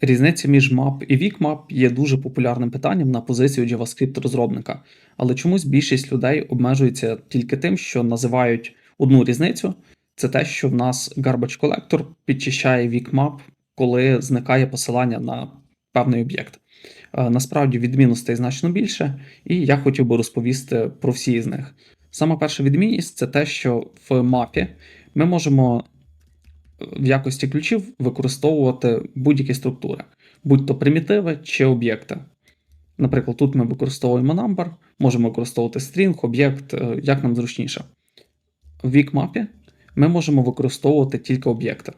Різниця між map і weak-map є дуже популярним питанням на позицію JavaScript розробника, але чомусь більшість людей обмежується тільки тим, що називають одну різницю. Це те, що в нас garbage collector підчищає weak-map, коли зникає посилання на певний об'єкт. Е, Насправді відмінностей значно більше, і я хотів би розповісти про всі з них. Сама перша відмінність це те, що в мапі ми можемо в якості ключів використовувати будь-які структури, будь то примітиви чи об'єкти. Наприклад, тут ми використовуємо number, можемо використовувати string, об'єкт, е, як нам зручніше. В weak-мапі ми можемо використовувати тільки об'єкти.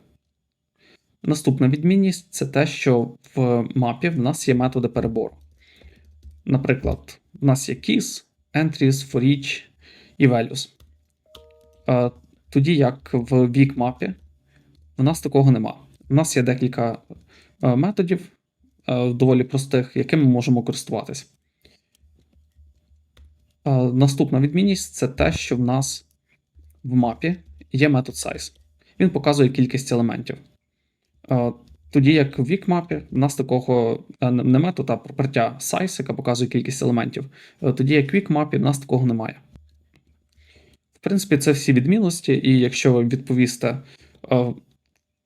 Наступна відмінність це те, що в мапі в нас є методи перебору. Наприклад, в нас є keys, entries, for each і values. Е, Тоді як в weak-мапі в нас такого нема. У нас є декілька е, методів е, доволі простих, якими ми можемо користуватись. Е, Наступна відмінність це те, що в нас в мапі є метод size. Він показує кількість елементів. Тоді як в weak-мапі в нас такого не метод, а пропертя size, яка показує кількість елементів. Тоді як в weak-мапі в нас такого немає. В принципі, це всі відмінності, і якщо ви відповісте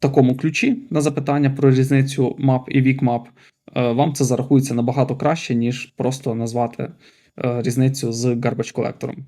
такому ключі на запитання про різницю map і weak-map, е, вам це зарахується набагато краще, ніж просто назвати е, різницю з garbage колектором.